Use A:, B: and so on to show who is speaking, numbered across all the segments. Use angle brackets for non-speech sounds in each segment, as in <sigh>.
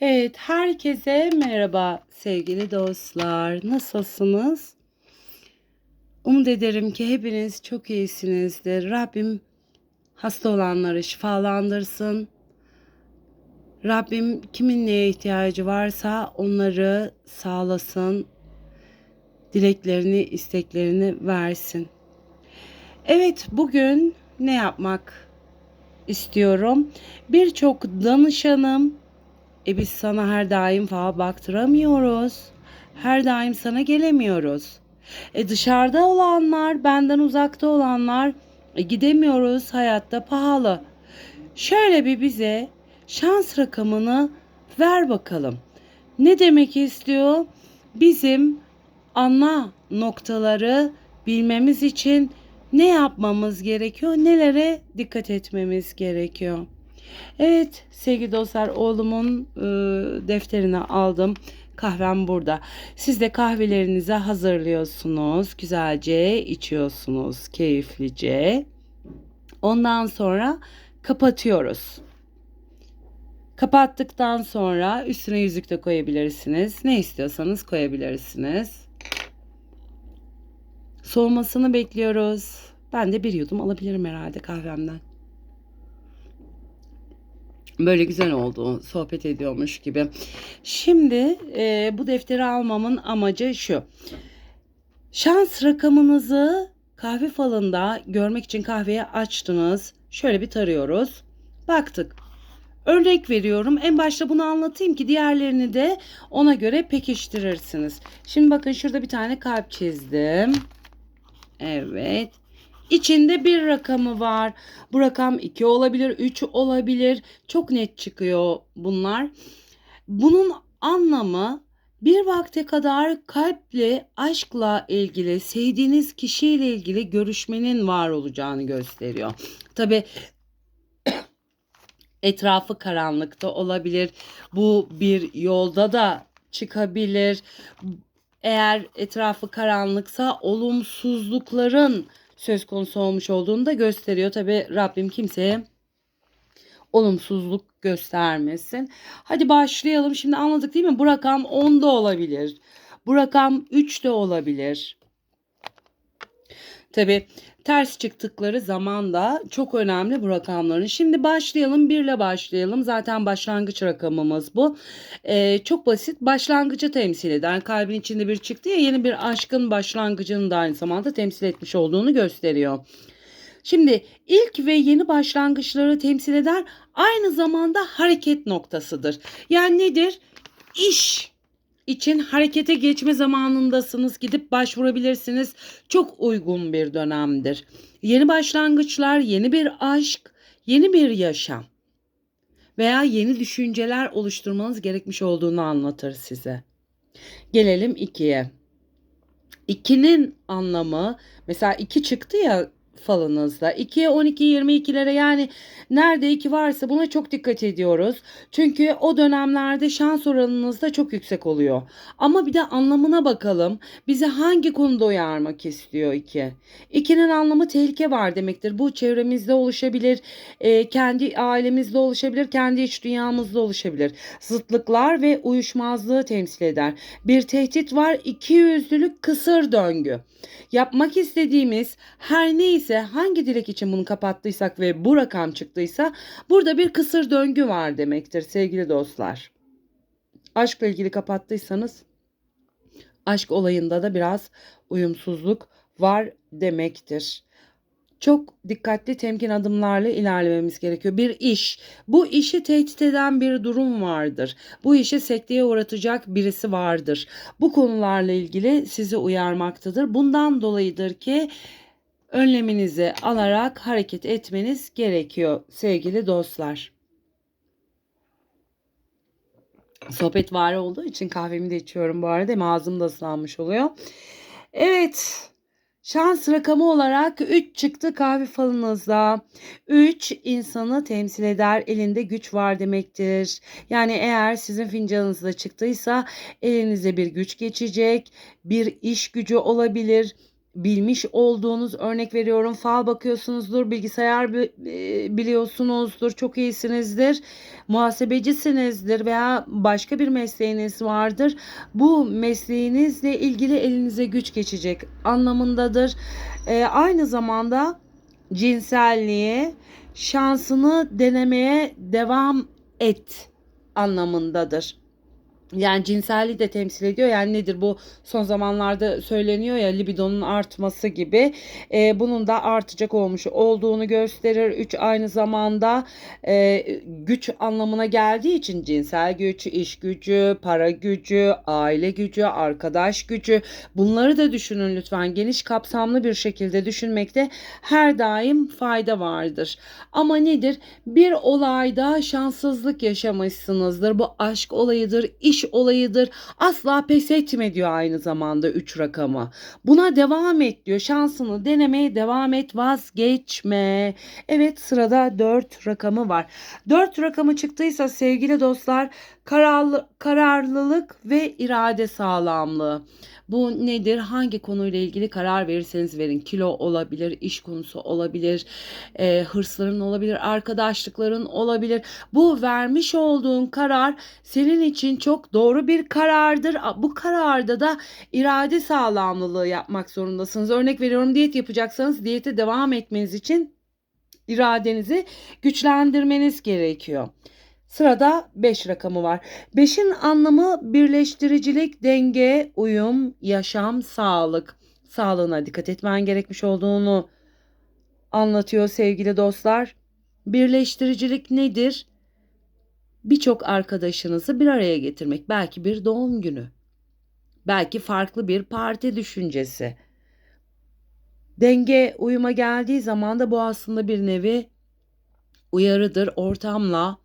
A: Evet, herkese merhaba sevgili dostlar. Nasılsınız? Umut ederim ki hepiniz çok iyisinizdir. Rabbim hasta olanları şifalandırsın. Rabbim kimin neye ihtiyacı varsa onları sağlasın. Dileklerini, isteklerini versin. Evet, bugün ne yapmak istiyorum? Birçok danışanım e biz sana her daim fal baktıramıyoruz. Her daim sana gelemiyoruz. E dışarıda olanlar, benden uzakta olanlar e gidemiyoruz. Hayatta pahalı. Şöyle bir bize şans rakamını ver bakalım. Ne demek istiyor? Bizim ana noktaları bilmemiz için ne yapmamız gerekiyor? Nelere dikkat etmemiz gerekiyor? Evet sevgili dostlar oğlumun e, defterini aldım. Kahvem burada. Siz de kahvelerinizi hazırlıyorsunuz. Güzelce içiyorsunuz keyiflice. Ondan sonra kapatıyoruz. Kapattıktan sonra üstüne yüzük de koyabilirsiniz. Ne istiyorsanız koyabilirsiniz. Soğumasını bekliyoruz. Ben de bir yudum alabilirim herhalde kahvemden. Böyle güzel oldu. Sohbet ediyormuş gibi. Şimdi e, bu defteri almamın amacı şu. Şans rakamınızı kahve falında görmek için kahveyi açtınız. Şöyle bir tarıyoruz. Baktık. Örnek veriyorum. En başta bunu anlatayım ki diğerlerini de ona göre pekiştirirsiniz. Şimdi bakın şurada bir tane kalp çizdim. Evet. İçinde bir rakamı var. Bu rakam 2 olabilir, 3 olabilir. Çok net çıkıyor bunlar. Bunun anlamı bir vakte kadar kalple, aşkla ilgili, sevdiğiniz kişiyle ilgili görüşmenin var olacağını gösteriyor. Tabi <coughs> etrafı karanlıkta olabilir. Bu bir yolda da çıkabilir. Eğer etrafı karanlıksa olumsuzlukların söz konusu olmuş olduğunu da gösteriyor. Tabi Rabbim kimseye olumsuzluk göstermesin. Hadi başlayalım. Şimdi anladık değil mi? Bu rakam 10'da olabilir. Bu rakam 3'de olabilir. Tabi ters çıktıkları zaman da çok önemli bu rakamların. Şimdi başlayalım. 1 ile başlayalım. Zaten başlangıç rakamımız bu. Ee, çok basit. Başlangıcı temsil eder. Kalbin içinde bir çıktı ya yeni bir aşkın başlangıcını da aynı zamanda temsil etmiş olduğunu gösteriyor. Şimdi ilk ve yeni başlangıçları temsil eder. Aynı zamanda hareket noktasıdır. Yani nedir? İş için harekete geçme zamanındasınız. Gidip başvurabilirsiniz. Çok uygun bir dönemdir. Yeni başlangıçlar, yeni bir aşk, yeni bir yaşam veya yeni düşünceler oluşturmanız gerekmiş olduğunu anlatır size. Gelelim 2'ye. 2'nin anlamı mesela 2 çıktı ya falınızda. 2'ye 12 22'lere yani nerede 2 varsa buna çok dikkat ediyoruz. Çünkü o dönemlerde şans oranınız da çok yüksek oluyor. Ama bir de anlamına bakalım. Bizi hangi konuda uyarmak istiyor 2? 2'nin anlamı tehlike var demektir. Bu çevremizde oluşabilir, e, kendi ailemizde oluşabilir, kendi iç dünyamızda oluşabilir. Zıtlıklar ve uyuşmazlığı temsil eder. Bir tehdit var, iki yüzlülük kısır döngü. Yapmak istediğimiz her neyse hangi dilek için bunu kapattıysak ve bu rakam çıktıysa burada bir kısır döngü var demektir sevgili dostlar. Aşkla ilgili kapattıysanız aşk olayında da biraz uyumsuzluk var demektir çok dikkatli temkin adımlarla ilerlememiz gerekiyor. Bir iş, bu işi tehdit eden bir durum vardır. Bu işi sekteye uğratacak birisi vardır. Bu konularla ilgili sizi uyarmaktadır. Bundan dolayıdır ki önleminizi alarak hareket etmeniz gerekiyor sevgili dostlar. Sohbet var olduğu için kahvemi de içiyorum bu arada. Ağzım da ıslanmış oluyor. Evet. Şans rakamı olarak 3 çıktı kahve falınızda. 3 insanı temsil eder. Elinde güç var demektir. Yani eğer sizin fincanınızda çıktıysa elinize bir güç geçecek. Bir iş gücü olabilir. Bilmiş olduğunuz örnek veriyorum fal bakıyorsunuzdur, bilgisayar bi- e, biliyorsunuzdur, çok iyisinizdir, muhasebecisinizdir veya başka bir mesleğiniz vardır. Bu mesleğinizle ilgili elinize güç geçecek anlamındadır. E, aynı zamanda cinselliğe, şansını denemeye devam et anlamındadır. Yani cinselliği de temsil ediyor. Yani nedir bu son zamanlarda söyleniyor ya libidonun artması gibi. Ee, bunun da artacak olmuş olduğunu gösterir. Üç aynı zamanda e, güç anlamına geldiği için cinsel güç, iş gücü, para gücü, aile gücü, arkadaş gücü bunları da düşünün lütfen. Geniş kapsamlı bir şekilde düşünmekte her daim fayda vardır. Ama nedir? Bir olayda şanssızlık yaşamışsınızdır. Bu aşk olayıdır, iş olayıdır. Asla pes etme diyor aynı zamanda 3 rakamı. Buna devam et diyor. Şansını denemeye devam et, vazgeçme. Evet sırada 4 rakamı var. 4 rakamı çıktıysa sevgili dostlar kararlı, kararlılık ve irade sağlamlığı. Bu nedir? Hangi konuyla ilgili karar verirseniz verin. Kilo olabilir, iş konusu olabilir, e, hırsların olabilir, arkadaşlıkların olabilir. Bu vermiş olduğun karar senin için çok doğru bir karardır. Bu kararda da irade sağlamlılığı yapmak zorundasınız. Örnek veriyorum diyet yapacaksanız diyete devam etmeniz için iradenizi güçlendirmeniz gerekiyor. Sırada 5 rakamı var. 5'in anlamı birleştiricilik, denge, uyum, yaşam, sağlık. Sağlığına dikkat etmen gerekmiş olduğunu anlatıyor sevgili dostlar. Birleştiricilik nedir? Birçok arkadaşınızı bir araya getirmek. Belki bir doğum günü. Belki farklı bir parti düşüncesi. Denge uyuma geldiği zaman da bu aslında bir nevi uyarıdır. Ortamla,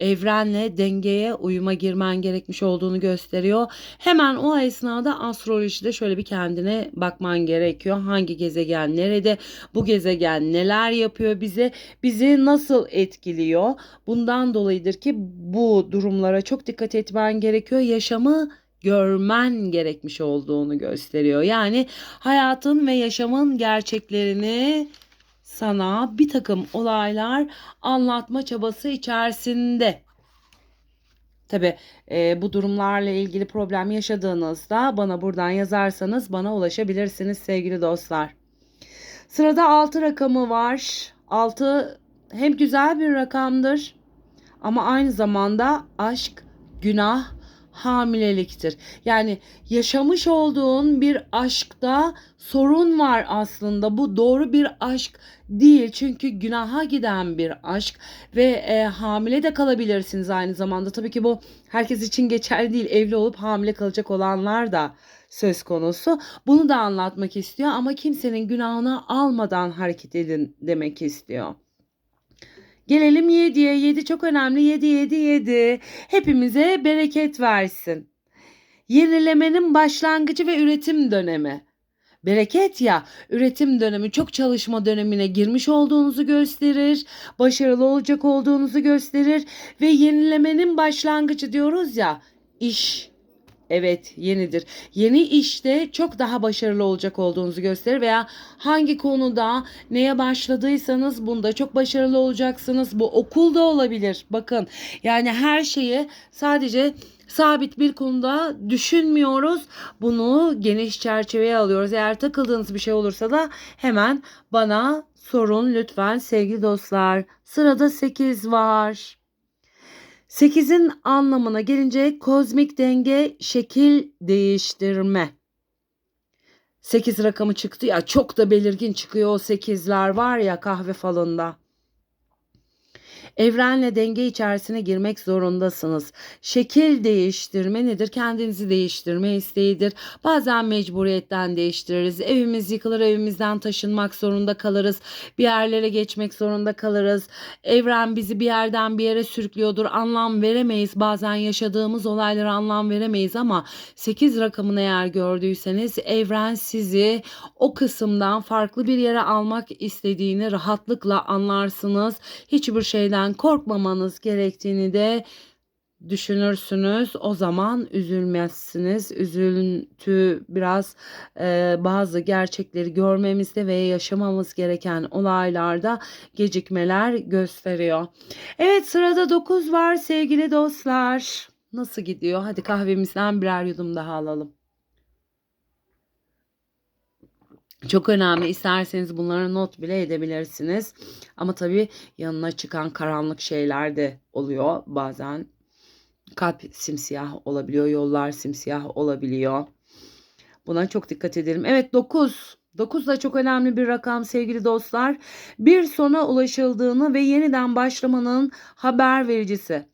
A: evrenle dengeye uyuma girmen gerekmiş olduğunu gösteriyor. Hemen o esnada astrolojide şöyle bir kendine bakman gerekiyor. Hangi gezegen nerede? Bu gezegen neler yapıyor bize? Bizi nasıl etkiliyor? Bundan dolayıdır ki bu durumlara çok dikkat etmen gerekiyor. Yaşamı görmen gerekmiş olduğunu gösteriyor. Yani hayatın ve yaşamın gerçeklerini sana bir takım olaylar anlatma çabası içerisinde. Tabi e, bu durumlarla ilgili problem yaşadığınızda bana buradan yazarsanız bana ulaşabilirsiniz sevgili dostlar. Sırada 6 rakamı var. 6 hem güzel bir rakamdır ama aynı zamanda aşk, günah, hamileliktir. Yani yaşamış olduğun bir aşkta sorun var aslında. Bu doğru bir aşk değil. Çünkü günaha giden bir aşk ve e, hamile de kalabilirsiniz aynı zamanda. Tabii ki bu herkes için geçerli değil. Evli olup hamile kalacak olanlar da söz konusu. Bunu da anlatmak istiyor ama kimsenin günahını almadan hareket edin demek istiyor. Gelelim 7'ye. 7 çok önemli. 7 7 7. Hepimize bereket versin. Yenilemenin başlangıcı ve üretim dönemi. Bereket ya üretim dönemi çok çalışma dönemine girmiş olduğunuzu gösterir. Başarılı olacak olduğunuzu gösterir ve yenilemenin başlangıcı diyoruz ya iş Evet yenidir. Yeni işte çok daha başarılı olacak olduğunuzu gösterir veya hangi konuda neye başladıysanız bunda çok başarılı olacaksınız. Bu okulda olabilir. Bakın yani her şeyi sadece sabit bir konuda düşünmüyoruz. Bunu geniş çerçeveye alıyoruz. Eğer takıldığınız bir şey olursa da hemen bana sorun lütfen sevgili dostlar. Sırada 8 var. 8'in anlamına gelince kozmik denge şekil değiştirme. 8 rakamı çıktı ya çok da belirgin çıkıyor o 8'ler var ya kahve falında. Evrenle denge içerisine girmek zorundasınız. Şekil değiştirme nedir? Kendinizi değiştirme isteğidir. Bazen mecburiyetten değiştiririz. Evimiz yıkılır, evimizden taşınmak zorunda kalırız. Bir yerlere geçmek zorunda kalırız. Evren bizi bir yerden bir yere sürüklüyordur. Anlam veremeyiz. Bazen yaşadığımız olaylara anlam veremeyiz ama 8 rakamını eğer gördüyseniz evren sizi o kısımdan farklı bir yere almak istediğini rahatlıkla anlarsınız. Hiçbir şeyden korkmamanız gerektiğini de düşünürsünüz. O zaman üzülmezsiniz. Üzüntü biraz e, bazı gerçekleri görmemizde ve yaşamamız gereken olaylarda gecikmeler gösteriyor. Evet sırada 9 var sevgili dostlar. Nasıl gidiyor? Hadi kahvemizden birer yudum daha alalım. Çok önemli. İsterseniz bunları not bile edebilirsiniz. Ama tabii yanına çıkan karanlık şeyler de oluyor. Bazen kalp simsiyah olabiliyor, yollar simsiyah olabiliyor. Buna çok dikkat edelim. Evet 9. 9 da çok önemli bir rakam sevgili dostlar. Bir sona ulaşıldığını ve yeniden başlamanın haber vericisi.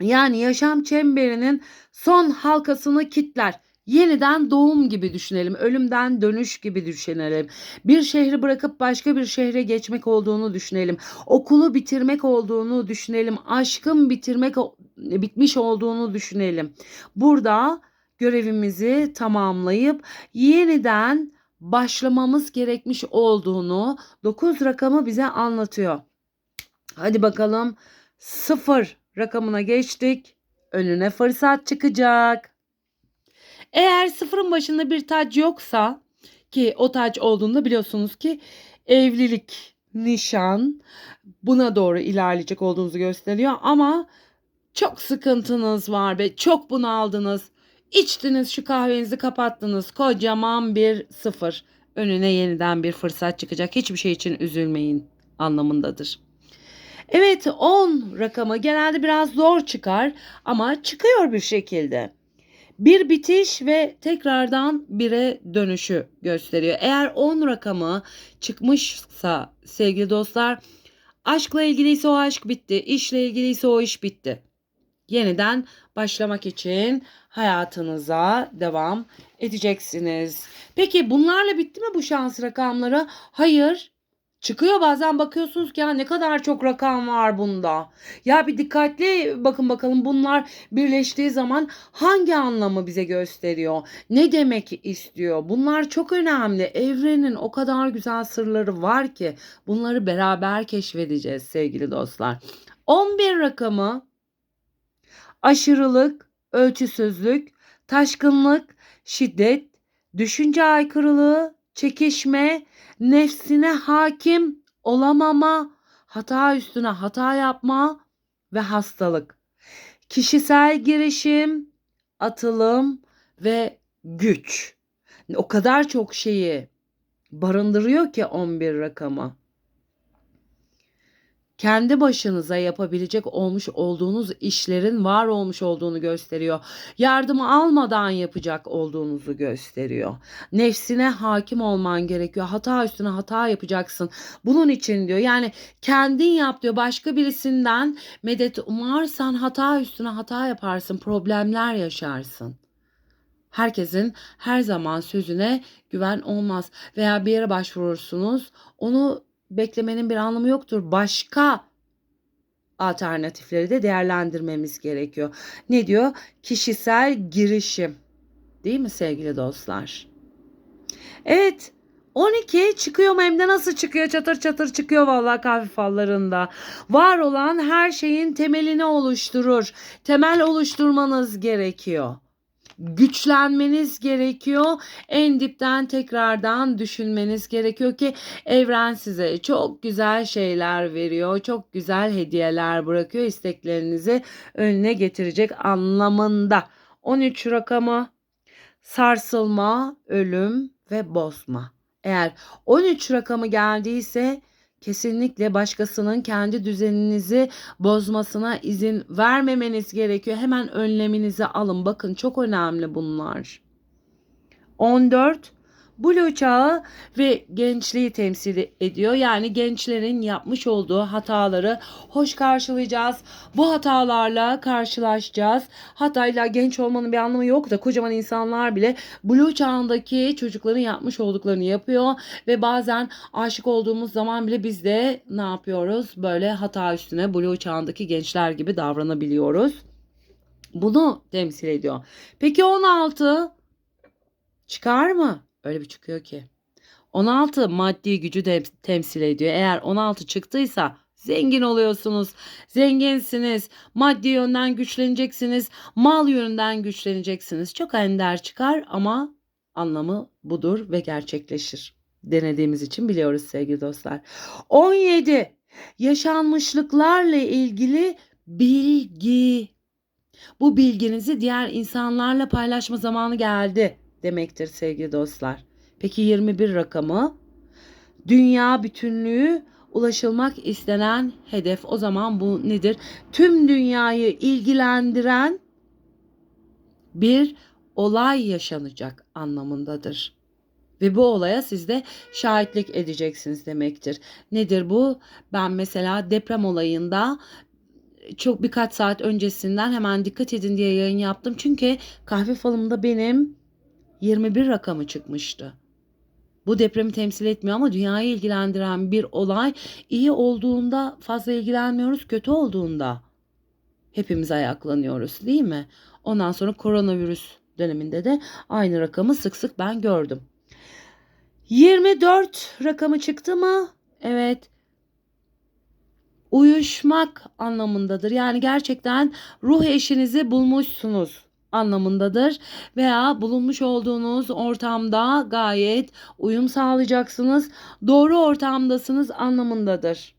A: Yani yaşam çemberinin son halkasını kitler. Yeniden doğum gibi düşünelim. Ölümden dönüş gibi düşünelim. Bir şehri bırakıp başka bir şehre geçmek olduğunu düşünelim. Okulu bitirmek olduğunu düşünelim. Aşkın bitirmek bitmiş olduğunu düşünelim. Burada görevimizi tamamlayıp yeniden başlamamız gerekmiş olduğunu 9 rakamı bize anlatıyor. Hadi bakalım 0 rakamına geçtik. Önüne fırsat çıkacak. Eğer sıfırın başında bir taç yoksa ki o taç olduğunda biliyorsunuz ki evlilik, nişan buna doğru ilerleyecek olduğunuzu gösteriyor ama çok sıkıntınız var ve çok bunaldınız. İçtiniz şu kahvenizi kapattınız. Kocaman bir sıfır. Önüne yeniden bir fırsat çıkacak. Hiçbir şey için üzülmeyin anlamındadır. Evet 10 rakamı genelde biraz zor çıkar ama çıkıyor bir şekilde bir bitiş ve tekrardan bire dönüşü gösteriyor. Eğer 10 rakamı çıkmışsa sevgili dostlar aşkla ilgiliyse o aşk bitti. işle ilgiliyse o iş bitti. Yeniden başlamak için hayatınıza devam edeceksiniz. Peki bunlarla bitti mi bu şans rakamları? Hayır. Çıkıyor bazen bakıyorsunuz ki ya ne kadar çok rakam var bunda. Ya bir dikkatli bakın bakalım bunlar birleştiği zaman hangi anlamı bize gösteriyor? Ne demek istiyor? Bunlar çok önemli. Evrenin o kadar güzel sırları var ki bunları beraber keşfedeceğiz sevgili dostlar. 11 rakamı aşırılık, ölçüsüzlük, taşkınlık, şiddet, düşünce aykırılığı, çekişme, nefsine hakim olamama, hata üstüne hata yapma ve hastalık. Kişisel girişim, atılım ve güç. O kadar çok şeyi barındırıyor ki 11 rakamı kendi başınıza yapabilecek olmuş olduğunuz işlerin var olmuş olduğunu gösteriyor. Yardım almadan yapacak olduğunuzu gösteriyor. Nefsine hakim olman gerekiyor. Hata üstüne hata yapacaksın. Bunun için diyor yani kendin yap diyor. Başka birisinden medet umarsan hata üstüne hata yaparsın. Problemler yaşarsın. Herkesin her zaman sözüne güven olmaz veya bir yere başvurursunuz. Onu beklemenin bir anlamı yoktur. Başka alternatifleri de değerlendirmemiz gerekiyor. Ne diyor? Kişisel girişim. Değil mi sevgili dostlar? Evet. 12 çıkıyor mu hem de nasıl çıkıyor çatır çatır çıkıyor vallahi kahve fallarında. Var olan her şeyin temelini oluşturur. Temel oluşturmanız gerekiyor güçlenmeniz gerekiyor. En dipten tekrardan düşünmeniz gerekiyor ki evren size çok güzel şeyler veriyor. Çok güzel hediyeler bırakıyor. isteklerinizi önüne getirecek anlamında. 13 rakamı sarsılma, ölüm ve bozma. Eğer 13 rakamı geldiyse kesinlikle başkasının kendi düzeninizi bozmasına izin vermemeniz gerekiyor. Hemen önleminizi alın. Bakın çok önemli bunlar. 14 Blue çağı ve gençliği temsil ediyor. Yani gençlerin yapmış olduğu hataları hoş karşılayacağız. Bu hatalarla karşılaşacağız. Hatayla genç olmanın bir anlamı yok da kocaman insanlar bile Blue çağındaki çocukların yapmış olduklarını yapıyor ve bazen aşık olduğumuz zaman bile biz de ne yapıyoruz? Böyle hata üstüne Blue çağındaki gençler gibi davranabiliyoruz. Bunu temsil ediyor. Peki 16 çıkar mı? Öyle bir çıkıyor ki. 16 maddi gücü de temsil ediyor. Eğer 16 çıktıysa Zengin oluyorsunuz. Zenginsiniz. Maddi yönden güçleneceksiniz. Mal yönünden güçleneceksiniz. Çok ender çıkar ama anlamı budur ve gerçekleşir. Denediğimiz için biliyoruz sevgili dostlar. 17. Yaşanmışlıklarla ilgili bilgi. Bu bilginizi diğer insanlarla paylaşma zamanı geldi demektir sevgili dostlar. Peki 21 rakamı dünya bütünlüğü ulaşılmak istenen hedef. O zaman bu nedir? Tüm dünyayı ilgilendiren bir olay yaşanacak anlamındadır. Ve bu olaya siz de şahitlik edeceksiniz demektir. Nedir bu? Ben mesela deprem olayında çok birkaç saat öncesinden hemen dikkat edin diye yayın yaptım. Çünkü kahve falımda benim 21 rakamı çıkmıştı. Bu depremi temsil etmiyor ama dünyayı ilgilendiren bir olay iyi olduğunda fazla ilgilenmiyoruz, kötü olduğunda hepimiz ayaklanıyoruz değil mi? Ondan sonra koronavirüs döneminde de aynı rakamı sık sık ben gördüm. 24 rakamı çıktı mı? Evet. Uyuşmak anlamındadır. Yani gerçekten ruh eşinizi bulmuşsunuz anlamındadır veya bulunmuş olduğunuz ortamda gayet uyum sağlayacaksınız. Doğru ortamdasınız anlamındadır.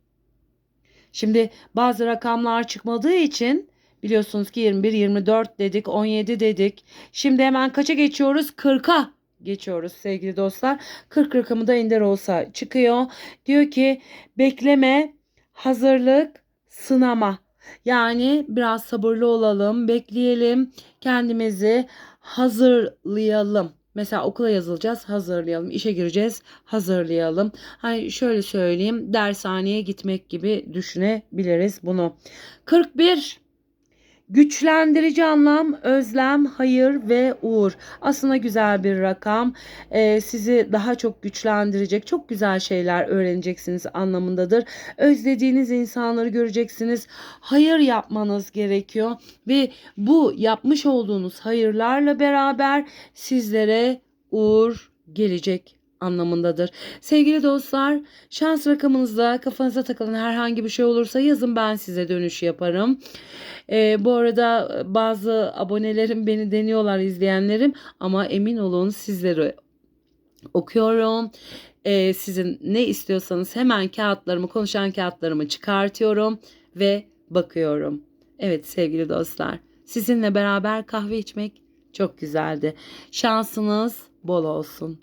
A: Şimdi bazı rakamlar çıkmadığı için biliyorsunuz ki 21, 24 dedik, 17 dedik. Şimdi hemen kaça geçiyoruz? 40'a geçiyoruz sevgili dostlar. 40 rakamı da ender olsa çıkıyor. Diyor ki bekleme, hazırlık, sınama. Yani biraz sabırlı olalım, bekleyelim, kendimizi hazırlayalım. Mesela okula yazılacağız, hazırlayalım. İşe gireceğiz, hazırlayalım. Hani şöyle söyleyeyim, dershaneye gitmek gibi düşünebiliriz bunu. 41 Güçlendirici anlam, özlem, hayır ve uğur. Aslında güzel bir rakam. Ee, sizi daha çok güçlendirecek, çok güzel şeyler öğreneceksiniz anlamındadır. Özlediğiniz insanları göreceksiniz. Hayır yapmanız gerekiyor ve bu yapmış olduğunuz hayırlarla beraber sizlere uğur gelecek anlamındadır. Sevgili dostlar, şans rakamınızda kafanıza takılan herhangi bir şey olursa yazın ben size dönüş yaparım. Ee, bu arada bazı abonelerim beni deniyorlar izleyenlerim ama emin olun sizleri okuyorum. Ee, sizin ne istiyorsanız hemen kağıtlarımı, konuşan kağıtlarımı çıkartıyorum ve bakıyorum. Evet sevgili dostlar, sizinle beraber kahve içmek çok güzeldi. Şansınız bol olsun.